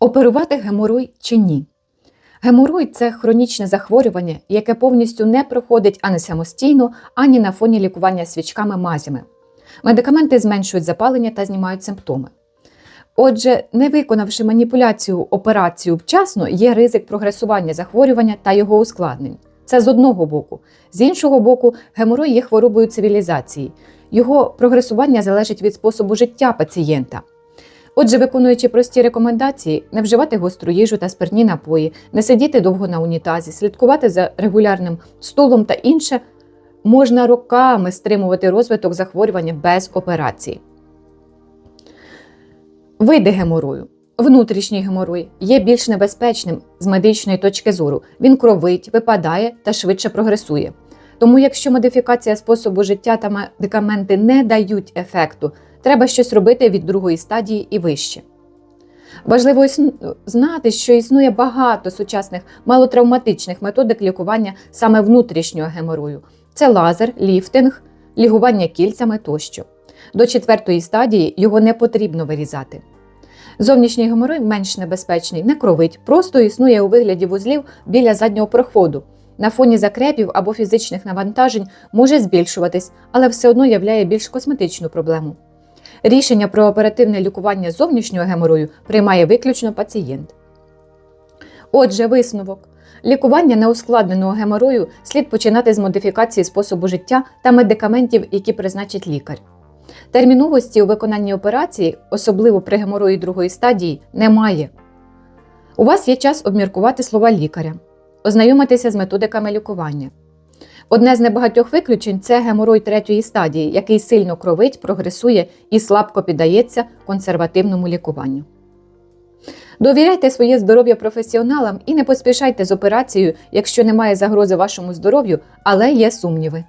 Оперувати геморой чи ні? Геморой це хронічне захворювання, яке повністю не проходить ані самостійно, ані на фоні лікування свічками мазями. Медикаменти зменшують запалення та знімають симптоми. Отже, не виконавши маніпуляцію операцію вчасно, є ризик прогресування захворювання та його ускладнень. Це з одного боку. З іншого боку, геморой є хворобою цивілізації. Його прогресування залежить від способу життя пацієнта. Отже, виконуючи прості рекомендації, не вживати гостру їжу та спиртні напої, не сидіти довго на унітазі, слідкувати за регулярним столом та інше, можна роками стримувати розвиток захворювання без операції. Види геморою. Внутрішній геморой є більш небезпечним з медичної точки зору. Він кровить, випадає та швидше прогресує. Тому, якщо модифікація способу життя та медикаменти не дають ефекту, треба щось робити від другої стадії і вище. Важливо знати, що існує багато сучасних малотравматичних методик лікування саме внутрішнього геморою. Це лазер, ліфтинг, лігування кільцями тощо. До четвертої стадії його не потрібно вирізати. Зовнішній геморой менш небезпечний, не кровить, просто існує у вигляді вузлів біля заднього проходу. На фоні закрепів або фізичних навантажень може збільшуватись, але все одно являє більш косметичну проблему. Рішення про оперативне лікування зовнішнього геморою приймає виключно пацієнт. Отже, висновок. Лікування неускладненого геморою слід починати з модифікації способу життя та медикаментів, які призначить лікар. Терміновості у виконанні операції, особливо при геморої другої стадії, немає. У вас є час обміркувати слова лікаря, ознайомитися з методиками лікування. Одне з небагатьох виключень це геморой третьої стадії, який сильно кровить, прогресує і слабко піддається консервативному лікуванню. Довіряйте своє здоров'я професіоналам і не поспішайте з операцією, якщо немає загрози вашому здоров'ю, але є сумніви.